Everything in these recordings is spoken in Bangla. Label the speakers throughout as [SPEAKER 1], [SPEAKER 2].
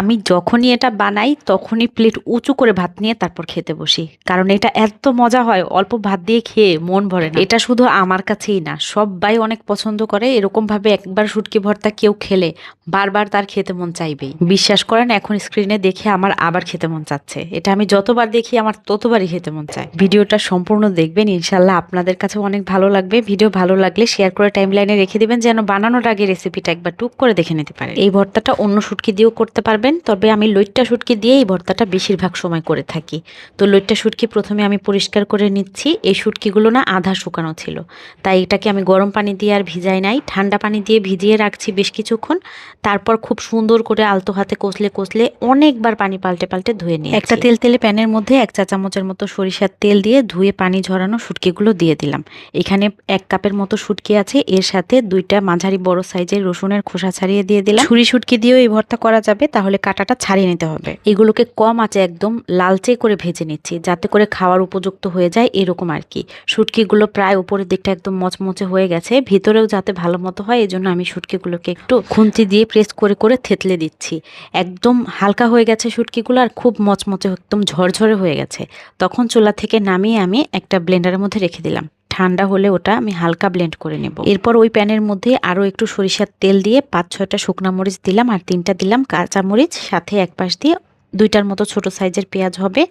[SPEAKER 1] আমি যখনই এটা বানাই, তখনই প্লেট উঁচু করে ভাত নিয়ে তারপর খেতে বসি। কারণ এটা এত মজা হয়, অল্প ভাত দিয়ে খেয়ে মন ভরে না। এটা শুধু আমার কাছেই না সবাই অনেক পছন্দ করে। এরকম ভাবে একবার শুটকি ভর্তা কেউ খেলে, বারবার তার খেতে মন চাইবেই। বিশ্বাস করেন, এখন স্ক্রিনে দেখে আমার আবার খেতে মন চাচ্ছে। এটা আমি যতবার দেখি, আমার ততবারই খেতে মন চায়। ভিডিওটা সম্পূর্ণ দেখবেন ইনশাল্লাহ আপনাদের কাছে অনেক ভালো লাগবে। ভিডিও ভালো লাগলে শেয়ার করে টাইম লাইনে রেখে দেবেন, যেন বানানোর আগে রেসিপিটা একবার টুক করে দেখে নিতে পারেন। এই ভর্তাটা অন্য শুটকি দিয়েও করতে পারবেন। তবে আমি লইট্টা শুটকি দিয়ে এই ভর্তাটা বেশিরভাগ সময় করে থাকি। তো লইট্টা শুটকি প্রথমে আমি পরিষ্কার করে নিচ্ছি। এই শুটকিগুলো না আধা শুকানো ছিল। তাই এটাকে আমি গরম পানি দিয়ে আর ভিজাই নাই। ঠান্ডা পানি দিয়ে ভিজিয়ে রাখছি বেশ কিছুক্ষণ। তারপর খুব সুন্দর করে আলতো হাতে কষলে কষলে অনেকবার পানি পাল্টে পাল্টে ধুয়ে নিই একটা তেল তেলে প্যানের মধ্যে এক চা চামচের মতো সরিষার তেল দিয়ে ধুয়ে পানি ঝরানো শুটকিগুলো দিয়ে দিলাম। এখানে এক কাপের মতো শুটকি আছে। এর সাথে দুইটা মাঝারি বড় সাইজের রসুনের খোসা ছাড়িয়ে দিয়ে দিলাম। ছুরি শুটকি দিয়েও এই ভর্তা করা যাবে। তাহলে কাটাটা ছাড়িয়ে নিতে হবে। এগুলোকে কম আছে একদম লালচে করে ভেজে নিচ্ছি, যাতে করে খাওয়ার উপযুক্ত হয়ে যায় এরকম আর কি। শুটকিগুলো প্রায় উপরের দিকটা একদম মচমচে হয়ে গেছে, ভিতরেও যাতে ভালো মতো হয় এই জন্য আমি শুটকিগুলোকে একটু খুন্তি দিয়ে প্রেস করে করে থেতলে দিচ্ছি। একদম হালকা হয়ে গেছে শুটকিগুলো আর খুব মচমচে, একদম ঝরঝরে হয়ে গেছে। তখন চুলা থেকে নামিয়ে আমি একটা ব্লেন্ডারের মধ্যে রেখে দিলাম। ঠান্ডা হলে ওটা আমি হালকা ব্লেন্ড করে নেব। এরপর ওই প্যানের মধ্যে আরও একটু সরিষার তেল দিয়ে পাঁচ ছয়টা শুকনা মরিচ দিলাম আর তিনটা দিলাম কাঁচা মরিচ, সাথে এক পাশ দিয়ে দুইটার মতো ছোট সাইজের পেঁয়াজ হবে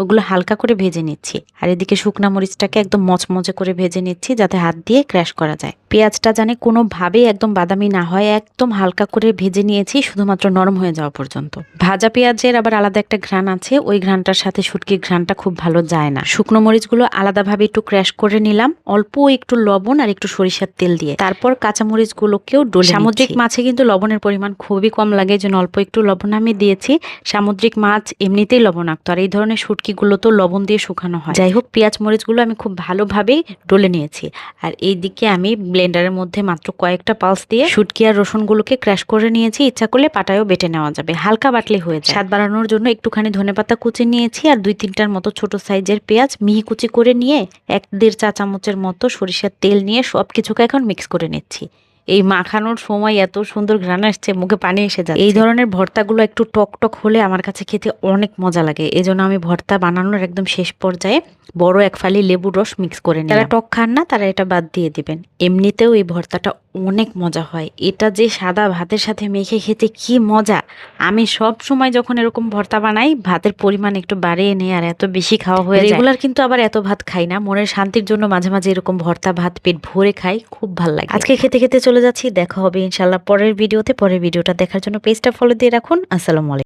[SPEAKER 1] ওগুলো হালকা করে ভেজে নিচ্ছি। আর এদিকে শুকনা মরিচটাকে একদম মচমচে করে ভেজে নিচ্ছি যাতে হাত দিয়ে ক্র্যাশ করা যায়। পেঁয়াজটা জানে কোনোভাবেই একদম বাদামি না হয় একদম হালকা করে ভেজে নিয়েছি শুধুমাত্র নরম হয়ে যাওয়া পর্যন্ত। ভাজা পেঁয়াজের আবার আলাদা একটা ঘ্রাণ আছে ওই ঘ্রাণটার সাথে শুটকির ঘ্রাণটা খুব ভালো যায় না। শুকনো মরিচগুলো আলাদাভাবে একটু ক্র্যাশ করে নিলাম অল্প একটু লবণ আর একটু সরিষার তেল দিয়ে। তারপর কাঁচা মরিচগুলোকেও ডলে সামুদ্রিক মাছে কিন্তু লবণের পরিমাণ খুবই কম লাগে যেন অল্প একটু লবণ আমি দিয়েছি। সামুদ্রিক মাছ এমনিতেই লবণাক্ত, আর এই ধরনের শুটকিগুলো তো লবণ দিয়ে শুকানো হয়। যাই হোক, পেঁয়াজ মরিচগুলো আমি খুব ভালোভাবেই ডলে নিয়েছি। আর এই দিকে আমি ব্লেন্ডারের মধ্যে মাত্র কয়েকটা পালস দিয়ে শুটকি আর রসুনগুলোকে ক্র্যাশ করে নিয়েছি। ইচ্ছা করলে পাটায়ও বেটে নেওয়া যাবে। হালকা বাটলে হয়ে যায়। স্বাদ বাড়ানোর জন্য একটুখানি ধনেপাতা কুচি নিয়েছি আর দুই তিনটার মতো ছোট সাইজের পেঁয়াজ মিহি কুচি করে নিয়ে এক দেড় চা চামচের মতো সরিষার তেল নিয়ে সব কিছুকে এখন মিক্স করে নিচ্ছি। এই মাখানোর সময় এত সুন্দর ঘ্রাণ আসছে মুখে পানি এসে যায় এই ধরনের ভর্তাগুলো একটু টক টক হলে আমার কাছে খেতে অনেক মজা লাগে। এই জন্য আমি ভর্তা বানানোর একদম শেষ পর্যায়ে বড় এক ফালি লেবুর রস মিক্স করে নিই যারা টক খান না তারা এটা বাদ দিয়ে দিবেন। এমনিতেও এই ভর্তাটা অনেক মজা হয়। এটা যে সাদা ভাতের সাথে মেখে খেতে কি মজা! আমি সব সময় যখন এরকম ভর্তা বানাই ভাতের পরিমাণ একটু বাড়িয়ে নেই আর এত বেশি খাওয়া হয়ে যায়। রেগুলার কিন্তু আবার এত ভাত খাই না। মনের শান্তির জন্য মাঝে মাঝে এরকম ভর্তা ভাত পেট ভরে খাই খুব ভালো লাগে। আজকে খেতে খেতে চলে যাচ্ছি, দেখা হবে ইনশাল্লাহ পরের ভিডিওতে। পরের ভিডিওটা দেখার জন্য পেজটা ফলো দিয়ে রাখুন। আসসালামু আলাইকুম।